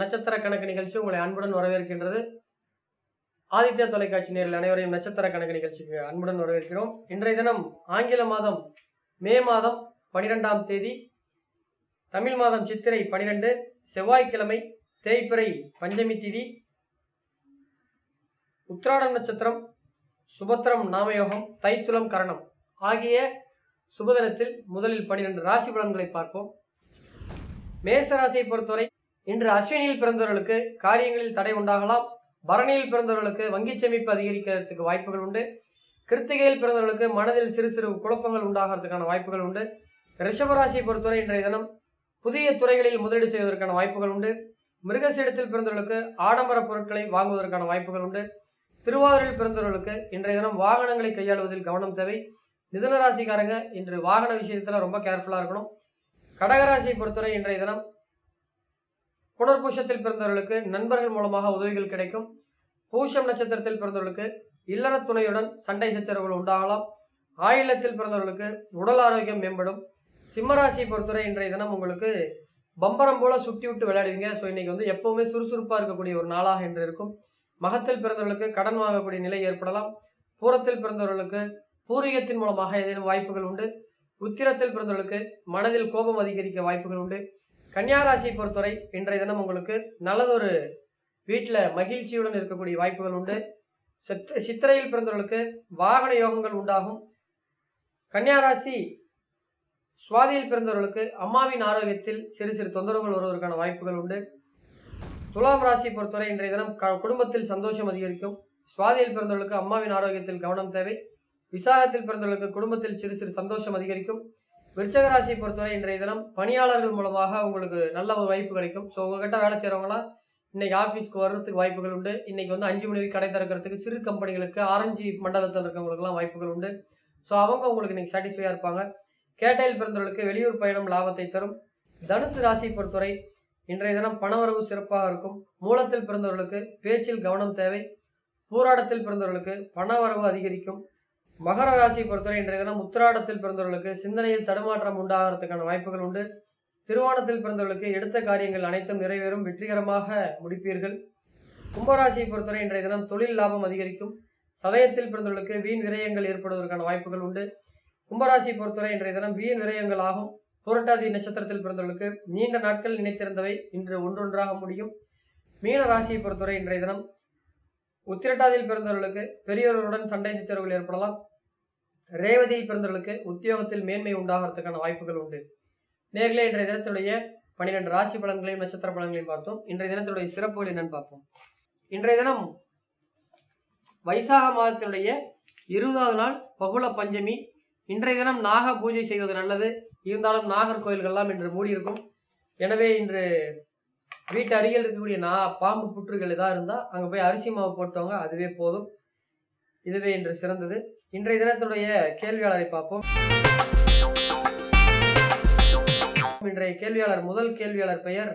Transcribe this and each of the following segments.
நட்சத்திர கணக்கு நிகழ்ச்சி உங்களை அன்புடன் வரவேற்கின்றது. ஆதித்யா தொலைக்காட்சி நேரில் அனைவரையும் நட்சத்திர கணக்கு நிகழ்ச்சிக்கு அன்புடன் வரவேற்கிறோம். இன்றைய தினம் ஆங்கில மாதம் மே மாதம் பனிரெண்டாம் தேதி தமிழ் மாதம் சித்திரை பனிரெண்டு செவ்வாய்க்கிழமை தேய்பிறை பஞ்சமி திதி உத்ராடம் நட்சத்திரம் சுபத்திரம் நாமயோகம் தைத்துலம் கரணம் ஆகிய சுபதினத்தில் முதலில் பனிரெண்டு ராசி பலன்களை பார்ப்போம். மேச ராசியை பொறுத்தவரை இன்று அஸ்வினியில் பிறந்தவர்களுக்கு காரியங்களில் தடை உண்டாகலாம். பரணியில் பிறந்தவர்களுக்கு வங்கி சேமிப்பு அதிகரிக்கிறதுக்கு வாய்ப்புகள் உண்டு. கிருத்திகையில் பிறந்தவர்களுக்கு மனதில் சிறு சிறு குழப்பங்கள் உண்டாகிறதுக்கான வாய்ப்புகள் உண்டு. ரிஷபராசியை பொறுத்தவரை இன்றைய தினம் புதிய துறைகளில் முதலீடு செய்வதற்கான வாய்ப்புகள் உண்டு. மிருகசீடத்தில் பிறந்தவர்களுக்கு ஆடம்பர பொருட்களை வாங்குவதற்கான வாய்ப்புகள் உண்டு. திருவாரூரில் பிறந்தவர்களுக்கு இன்றைய தினம் வாகனங்களை கையாளுவதில் கவனம் தேவை. மிதுன ராசிக்காரங்க இன்று வாகன விஷயத்துல ரொம்ப கேர்ஃபுல்லா இருக்கணும். கடகராசியை பொறுத்தவரை இன்றைய தினம் புனர்பூஷத்தில் பிறந்தவர்களுக்கு நண்பர்கள் மூலமாக உதவிகள் கிடைக்கும். பூஷம் நட்சத்திரத்தில் பிறந்தவர்களுக்கு இல்லற துணையுடன் சண்டை சச்சரவுகள் உண்டாகலாம். ஆயிலத்தில் பிறந்தவர்களுக்கு உடல் ஆரோக்கியம் மேம்படும். சிம்மராசியை பொறுத்தவரை இன்றைய தினம் உங்களுக்கு பம்பரம் போல சுட்டி விட்டு விளையாடுவீங்க. ஸோ இன்னைக்கு வந்து எப்பவுமே சுறுசுறுப்பாக இருக்கக்கூடிய ஒரு நாளாக என்று இருக்கும். மகத்தில் பிறந்தவர்களுக்கு கடன் வாங்கக்கூடிய நிலை ஏற்படலாம். பூரத்தில் பிறந்தவர்களுக்கு பூர்வீகத்தின் மூலமாக ஏதேனும் வாய்ப்புகள் உண்டு. உத்திரத்தில் பிறந்தவர்களுக்கு மனதில் கோபம் அதிகரிக்க வாய்ப்புகள் உண்டு. கன்னியாராசியை பொறுத்தவரை இன்றைய தினம் உங்களுக்கு நல்லதொரு வீட்டில் மகிழ்ச்சியுடன் இருக்கக்கூடிய வாய்ப்புகள் உண்டு. சித்த சித்திரையில் பிறந்தவர்களுக்கு வாகன யோகங்கள் உண்டாகும். கன்னியாராசி சுவாதியில் பிறந்தவர்களுக்கு அம்மாவின் ஆரோக்கியத்தில் சிறு சிறு தொந்தரவுகள் வருவதற்கான வாய்ப்புகள் உண்டு. துலாம் ராசியை பொறுத்தவரை இன்றைய தினம் க- குடும்பத்தில் சந்தோஷம் அதிகரிக்கும். சுவாதியில் பிறந்தவர்களுக்கு அம்மாவின் ஆரோக்கியத்தில் கவனம் தேவை. விசாகத்தில் பிறந்தவர்களுக்கு குடும்பத்தில் சிறு சிறு சந்தோஷம் அதிகரிக்கும். விருச்சக ராசியை பொறுத்தவரை இன்றைய தினம் பணியாளர்கள் மூலமாக உங்களுக்கு நல்ல ஒரு வாய்ப்பு கிடைக்கும். ஸோ உங்ககிட்ட வேலை செய்கிறவங்களாம் இன்னைக்கு ஆஃபீஸ்க்கு வர்றதுக்கு வாய்ப்புகள் உண்டு. இன்னைக்கு வந்து அஞ்சு மணி வரைக்கும் கடை திறக்கிறதுக்கு சிறு கம்பெனிகளுக்கு ஆரஞ்சு மண்டலத்தில் இருக்கிறவங்களுக்குலாம் வாய்ப்புகள் உண்டு. ஸோ அவங்க உங்களுக்கு இன்னைக்கு சாட்டிஸ்ஃபையாக இருப்பாங்க. கேட்டையில் பிறந்தவர்களுக்கு வெளியூர் பயணம் லாபத்தை தரும். தனுசு ராசியை பொறுத்தவரை இன்றைய தினம் பணவரவு சிறப்பாக இருக்கும். மூலத்தில் பிறந்தவர்களுக்கு பேச்சில் கவனம் தேவை. போராட்டத்தில் பிறந்தவர்களுக்கு பணவரவு அதிகரிக்கும். மகர ராசியை பொறுத்தவரை இன்றைய தினம் உத்திராடத்தில் பிறந்தவர்களுக்கு சிந்தனையில் தடுமாற்றம் உண்டாகிறதுக்கான வாய்ப்புகள் உண்டு. திருவோணத்தில் பிறந்தவர்களுக்கு எடுத்த காரியங்கள் அனைத்தும் நிறைவேறும் வெற்றிகரமாக முடிப்பீர்கள். கும்பராசியை பொறுத்தவரை இன்றைய தினம் தொழில் லாபம் அதிகரிக்கும். சதயத்தில் பிறந்தவர்களுக்கு வீண் விரயங்கள் ஏற்படுவதற்கான வாய்ப்புகள் உண்டு. கும்பராசியை பொறுத்தவரை இன்றைய தினம் வீண் விரயங்கள் ஆகும். புரட்டாதி நட்சத்திரத்தில் பிறந்தவர்களுக்கு நீண்ட நாட்கள் நினைத்திருந்தவை இன்று ஒன்றொன்றாக முடியும். மீன ராசியை பொறுத்தவரை இன்றைய தினம் உத்திரட்டாதியில் பிறந்தவர்களுக்கு பெரியவர்களுடன் சண்டை சச்சரவுகள் ஏற்படலாம். ரேவதியில் பிறந்தவர்களுக்கு உத்தியோகத்தில் மேன்மை உண்டாகிறதுக்கான வாய்ப்புகள் உண்டு. நேர்களே இன்றைய தினத்துடைய பனிரெண்டு ராசி பலன்களையும் நட்சத்திர பலன்களையும் பார்த்தோம். இன்றைய தினத்துடைய சிறப்புகள் என்னன்னு பார்ப்போம். இன்றைய தினம் வைசாக மாதத்தினுடைய இருபதாவது நாள் பகுள பஞ்சமி. இன்றைய தினம் நாக பூஜை செய்வது நல்லது. இருந்தாலும் நாகர் கோயில்கள்லாம் இன்று மூடியிருக்கும். எனவே இன்று வீட்டு அருகில் இருக்கக்கூடிய நா பாம்பு புற்றுகள் ஏதாவது இருந்தால் அங்கே போய் அரிசி மாவு போட்டவங்க அதுவே போதும். இதுவே இன்று சிறந்தது. இன்றைய தினத்துடைய கேள்வியாளரை பார்ப்போம். இன்றைய கேள்வியாளர் முதல் கேள்வியாளர் பெயர்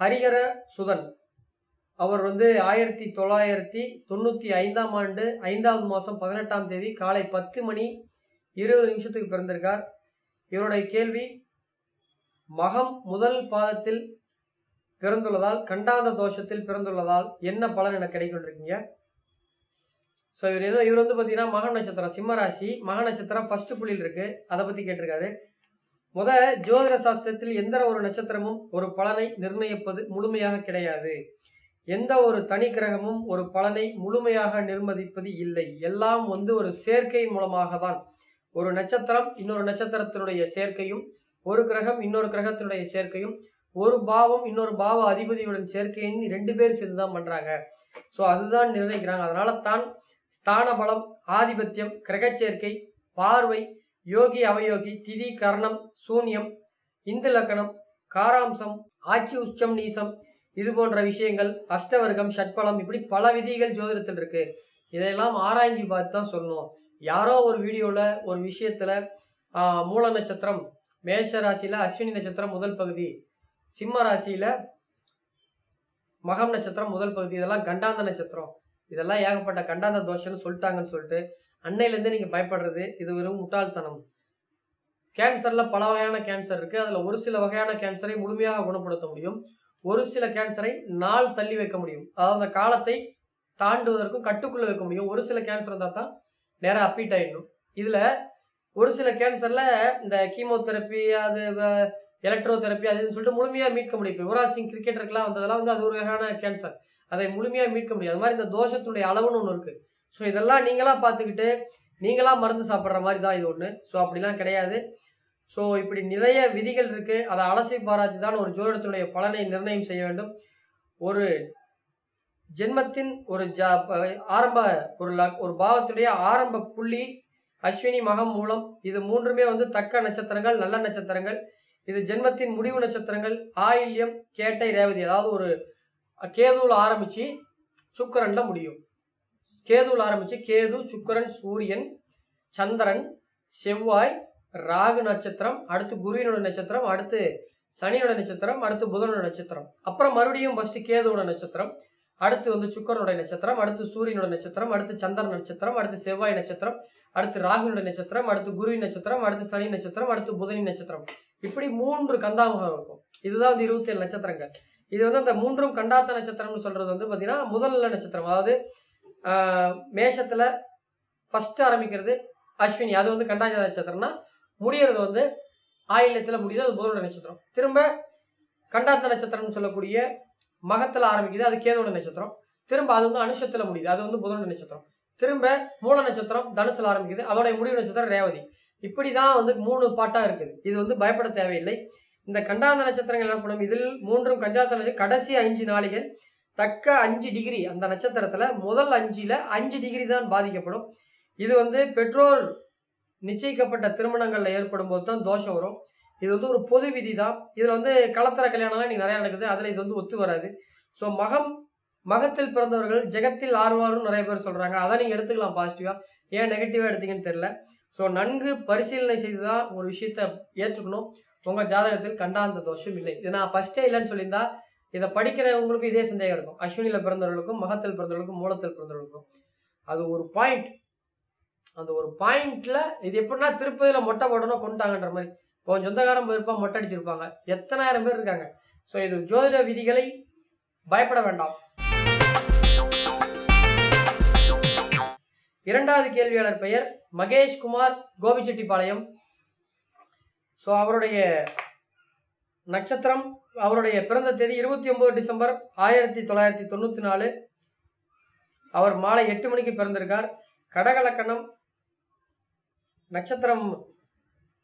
ஹரிஹர சுதன் அவர் வந்து ஆயிரத்தி தொள்ளாயிரத்தி தொண்ணூற்றி ஐந்தாம் ஆண்டு ஐந்தாவது மாதம் பதினெட்டாம் தேதி காலை பத்து மணி இருபது நிமிஷத்துக்கு பிறந்திருக்கார். இவருடைய கேள்வி மகம் முதல் பாதத்தில் பிறந்துள்ளதால் கண்டாந்த தோஷத்தில் பிறந்துள்ளதால் என்ன பலன் என கிடைக்கொண்டிருக்கீங்க? ஸோ இவர் ஏதோ இவர் வந்து பார்த்தீங்கன்னா மக நட்சத்திரம் சிம்ம ராசி மக நட்சத்திரம் ஃபர்ஸ்ட் புள்ளியில் இருக்கு. அதை பத்தி கேட்டிருக்காரு. முத ஜோதிட சாஸ்திரத்தில் எந்த ஒரு நட்சத்திரமும் ஒரு பலனை நிர்ணயிப்பது முழுமையாக கிடையாது. எந்த ஒரு தனி கிரகமும் ஒரு பலனை முழுமையாக நிர்மதிப்பது இல்லை. எல்லாம் வந்து ஒரு சேர்க்கையின் மூலமாக தான் ஒரு நட்சத்திரம் இன்னொரு நட்சத்திரத்தினுடைய சேர்க்கையும் ஒரு கிரகம் இன்னொரு கிரகத்தினுடைய சேர்க்கையும் ஒரு பாவம் இன்னொரு பாவ அதிபதியுடன் சேர்க்கையின் ரெண்டு பேர் சேர்ந்து தான் பண்றாங்க. ஸோ அதுதான் நிர்ணயிக்கிறாங்க. அதனால தான் ஸ்தான பலம் ஆதிபத்தியம் கிரகச்சேர்க்கை பார்வை யோகி அவயோகி திதி கர்ணம் சூன்யம் இந்து லக்கணம் காராம்சம் ஆட்சி உச்சம் நீசம் இது போன்ற விஷயங்கள் அஷ்டவர்க்கம் ஷட்பலம் இப்படி பல விதிகள் ஜோதிடத்தில் இருக்கு. இதையெல்லாம் ஆராய்ஞ்சி பார்த்து தான் சொல்லணும். யாரோ ஒரு வீடியோவில் ஒரு விஷயத்தில் மூல நட்சத்திரம் மேஷ ராசியில் அஸ்வினி நட்சத்திரம் முதல் பகுதி. சிம்ம ராசியில மகம் நட்சத்திரம் முதல் பகுதி இதெல்லாம் கண்டாந்த நட்சத்திரம். இதெல்லாம் ஏகப்பட்ட கண்டாந்த தோஷம்னு சொல்லிட்டாங்கன்னு சொல்லிட்டு அன்னையிலேருந்து நீங்க பயப்படுறது இது வெறும் முட்டாள்தனம். கேன்சர்ல பல வகையான கேன்சர் இருக்கு. அதுல ஒரு சில வகையான கேன்சரை முழுமையாக குணப்படுத்த முடியும். ஒரு சில கேன்சரை நாள் தள்ளி வைக்க முடியும். அதாவது அந்த காலத்தை தாண்டுவதற்கும் கட்டுக்குள்ள வைக்க முடியும். ஒரு சில கேன்சர் இருந்தால் தான் நேராக அப்பீட் ஆயிடணும். இதுல ஒரு சில கேன்சர்ல இந்த கீமோதெரப்பி அது எலக்ட்ரோ தெரப்பி அதுன்னு சொல்லிட்டு முழுமையாக மீட்க முடியும். இப்போ யுவராஜ் சிங் கிரிக்கெட்டருக்குலாம் வந்ததெல்லாம் வந்து அது ஒரு வகையான கேன்சர் அதை முழுமையாக மீட்க முடியும். அது மாதிரி இந்த தோஷத்துடைய அளவுன்னு ஒன்று இருக்குது ஸோ இதெல்லாம் நீங்களாக பார்த்துக்கிட்டு நீங்களாக மருந்து சாப்பிட்ற மாதிரி தான் இது ஒன்று ஸோ அப்படிலாம் கிடையாது. ஸோ இப்படி நிறைய விதிகள் இருக்குது அதை அலசி பாராட்டி தான் ஒரு ஜோதிடத்தினுடைய பலனை நிர்ணயம் செய்ய வேண்டும். ஒரு ஜென்மத்தின் ஒரு ஜா ஆரம்ப ஒரு ல- ஒரு பாவத்துடைய ஆரம்ப புள்ளி அஸ்வினி மகம் மூலம் இது மூன்றுமே வந்து தக்க நட்சத்திரங்கள் நல்ல நட்சத்திரங்கள். இது ஜென்மத்தின் முடிவு நட்சத்திரங்கள் ஆயில்யம் கேட்டை ரேவதி. அதாவது ஒரு கேதுவில் ஆரம்பித்து சுக்கிரன்ல முடியும். கேதுவில் ஆரம்பித்து கேது சுக்கிரன் சூரியன் சந்திரன் செவ்வாய் ராகு நட்சத்திரம் அடுத்து குருவினோட நட்சத்திரம் அடுத்து சனியோட நட்சத்திரம் அடுத்து புதனோட நட்சத்திரம். அப்புறம் மறுபடியும் ஃபர்ஸ்ட் கேதுவோட நட்சத்திரம் அடுத்து வந்து சுக்கரனுடைய நட்சத்திரம் அடுத்து சூரியனோட நட்சத்திரம் அடுத்து சந்திரன் நட்சத்திரம் அடுத்து செவ்வாய் நட்சத்திரம் அடுத்து ராகுனுடைய நட்சத்திரம் அடுத்து குருவின் நட்சத்திரம் அடுத்து சனி நட்சத்திரம் அடுத்து புதனின் நட்சத்திரம். இப்படி மூன்று கந்தாமுகம் இருக்கும். இதுதான் வந்து இருபத்தி ஏழு நட்சத்திரங்கள். இது வந்து அந்த மூன்றும் கண்டாத்த நட்சத்திரம்னு சொல்றது வந்து பாத்தீங்கன்னா முதல் நட்சத்திரம். அதாவது மேஷத்துல ஃபர்ஸ்ட் ஆரம்பிக்கிறது அஸ்வினி. அது வந்து கண்டாஞ்ச நட்சத்திரம்னா முடியறது வந்து ஆயில்யத்துல முடியுது. அது புதனோட நட்சத்திரம். திரும்ப கண்டாத்த நட்சத்திரம்னு சொல்லக்கூடிய மகத்துல ஆரம்பிக்குது. அது கேதோட நட்சத்திரம். திரும்ப அது வந்து அனுஷத்துல முடியுது. அது வந்து புதனோட நட்சத்திரம். திரும்ப மூல நட்சத்திரம் தனுசுல ஆரம்பிக்குது. அவருடைய முடிவு நட்சத்திரம் ரேவதி. இப்படிதான் வந்து மூணு பாட்டா இருக்குது. இது வந்து பயப்பட தேவையில்லை. இந்த கண்டாந்த நட்சத்திரங்கள் எனப்படும் இதில் மூன்றும் கஞ்சாத்த கடைசி அஞ்சு நாளிகள். தக்க அஞ்சு டிகிரி அந்த நட்சத்திரத்துல முதல் அஞ்சுல அஞ்சு டிகிரி தான் பாதிக்கப்படும். இது வந்து பெற்றோர் நிச்சயிக்கப்பட்ட திருமணங்கள்ல ஏற்படும் போது தான் தோஷம் வரும். இது வந்து ஒரு பொது விதி தான் இதுல வந்து கலத்தர கல்யாணம்லாம் இன்னைக்கு நிறைய நடக்குது. அதுல இது வந்து ஒத்து வராது. ஸோ மகம் மகத்தில் பிறந்தவர்கள் ஜெகத்தில் ஆர்வாரும் நிறைய பேர் சொல்றாங்க. அதை நீங்க எடுத்துக்கலாம் பாசிட்டிவா ஏன் நெகட்டிவா எடுத்தீங்கன்னு தெரியல. ஸோ நன்கு பரிசீலனை செய்து தான் ஒரு விஷயத்த ஏற்றுக்கணும். உங்க ஜாதகத்தில் கண்டாந்த தோஷம் இல்லை. இது நான் ஃபர்ஸ்டே இல்லைன்னு சொல்லியிருந்தா இதை படிக்கிறவங்களுக்கும் இதே சந்தேகம் இருக்கும். அஸ்வினில பிறந்தவர்களுக்கும் மகத்தில் பிறந்தவர்களுக்கும் மூலத்தில் பிறந்தவர்களுக்கும். அது ஒரு பாயிண்ட் அந்த ஒரு பாயிண்ட்ல இது எப்படின்னா திருப்பதியில மொட்டை போடணும் கொண்டாங்கன்ற மாதிரி. இப்போ சொந்தக்காரன் போயிருப்பா மொட்டை அடிச்சிருப்பாங்க. எத்தனாயிரம் பேர் இருக்காங்க. ஸோ இது ஜோதிட விதிகளை பயப்பட வேண்டாம். இரண்டாவது கேள்வியாளர் பெயர் மகேஷ் குமார் கோபிச்செட்டிப்பாளையம். ஸோ அவருடைய நட்சத்திரம் அவருடைய பிறந்த தேதி இருபத்தி ஒன்பது டிசம்பர் ஆயிரத்தி தொள்ளாயிரத்தி தொண்ணூற்றி நாலு. அவர் மாலை எட்டு மணிக்கு பிறந்திருக்கார். கடகலக்கணம் நட்சத்திரம்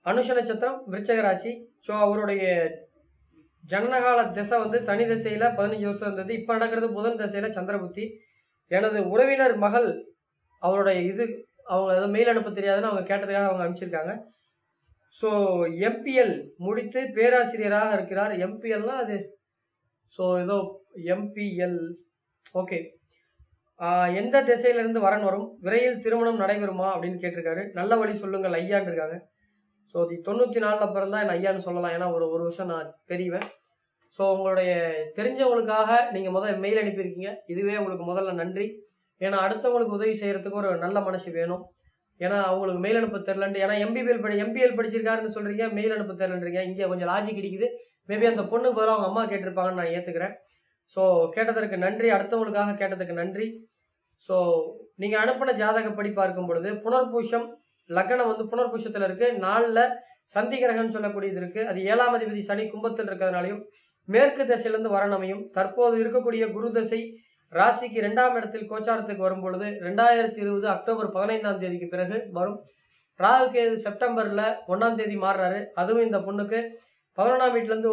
அனுஷ நட்சத்திரம் விருச்சக ராசி. ஸோ அவருடைய ஜனனகால திசை வந்து சனி திசையில் பதினஞ்சு வருஷம் இருந்தது. இப்போ நடக்கிறது புதன் திசையில் சந்திரபுத்தி. எனது உறவினர் மகள் அவருடைய இது அவங்க ஏதோ மெயில் அனுப்ப தெரியாதுன்னு அவங்க கேட்டதுக்காக அவங்க அனுப்பிச்சிருக்காங்க. ஸோ எம்பிஎல் முடித்து பேராசிரியராக இருக்கிறார். எம்பிஎல்னா அது ஸோ ஏதோ எம்பிஎல் ஓகே எந்த திசையிலிருந்து வரன் வரும்? விரைவில் திருமணம் நடைபெறுமா? அப்படின்னு கேட்டிருக்காரு. நல்ல வழி சொல்லுங்கள் ஐயான்னு இருக்காங்க. ஸோ இது தொண்ணூற்றி நாலில் பிறந்தா என்ன ஐயான்னு சொல்லலாம். ஏன்னா ஒரு ஒரு வருஷம் நான் தெரிவேன். ஸோ உங்களுடைய தெரிஞ்சவங்களுக்காக நீங்கள் முதல் மெயில் அனுப்பியிருக்கீங்க. இதுவே உங்களுக்கு முதல்ல நன்றி. ஏன்னா அடுத்தவங்களுக்கு உதவி செய்யறதுக்கு ஒரு நல்ல மனசு வேணும். ஏன்னா அவங்களுக்கு மெயில் அனுப்ப தெரிலன்ட்டு ஏன்னா எம்பிபிஎல் படி எம்பிஎல் படிச்சிருக்காருன்னு சொல்றீங்க மெயில் அனுப்ப தெரிலன்றீங்க இங்கே கொஞ்சம் லாஜிக் இருக்குது மேபி அந்த பொண்ணு பதிலாக அவங்க அம்மா கேட்டிருப்பாங்கன்னு நான் ஏற்றுக்கிறேன் ஸோ கேட்டதற்கு நன்றி. அடுத்தவங்களுக்காக கேட்டதுக்கு நன்றி. ஸோ நீங்கள் அனுப்பின ஜாதகப்படி பார்க்கும் பொழுது புனர்பூஷம் லக்னம் வந்து புனர்பூஷத்தில் இருக்கு. நாளில் சந்தி கிரகம்னு சொல்லக்கூடியது இருக்கு. அது ஏழாம் அதிபதி சனி கும்பத்தில் இருக்கிறதுனாலையும் மேற்கு திசையிலிருந்து வரணும் தற்போது இருக்கக்கூடிய குரு தசை ராசிக்கு இரண்டாம் இடத்தில் கோச்சாரத்துக்கு வரும் பொழுது ரெண்டாயிரத்தி இருபது அக்டோபர் பதினைந்தாம் தேதிக்கு பிறகு வரும். ராகு கேது செப்டம்பர்ல ஒன்னாம் தேதி மாறுறாரு. அதுவும் இந்த பொண்ணுக்கு பதினொன்றாம் வீட்டிலேருந்து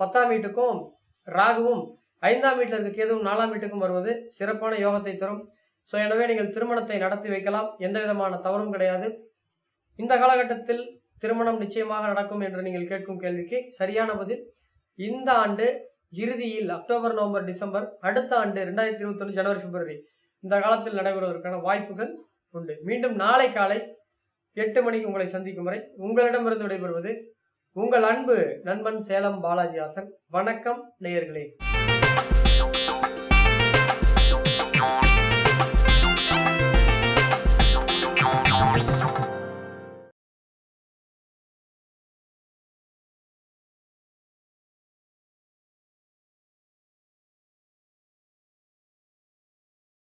பத்தாம் வீட்டுக்கும் ராகுவும் ஐந்தாம் வீட்டில் இருக்க கேதுவும் நாலாம் வீட்டுக்கும் வருவது சிறப்பான யோகத்தை தரும். ஸோ எனவே நீங்கள் திருமணத்தை நடத்தி வைக்கலாம். எந்த விதமான தவறும் கிடையாது. இந்த காலகட்டத்தில் திருமணம் நிச்சயமாக நடக்கும் என்று நீங்கள் கேட்கும் கேள்விக்கு சரியான பதில் இந்த ஆண்டு இறுதியில் அக்டோபர் நவம்பர் டிசம்பர் அடுத்த ஆண்டு ரெண்டாயிரத்தி இருபத்தொன்று ஜனவரி பிப்ரவரி இந்த காலத்தில் நடைபெறுவதற்கான வாய்ப்புகள் உண்டு. மீண்டும் நாளை காலை எட்டு மணிக்கு உங்களை சந்திக்கும் வரை உங்களிடமிருந்து விடைபெறுவது உங்கள் அன்பு நண்பன் சேலம் பாலாஜி ஹாசன். வணக்கம் நேயர்களே.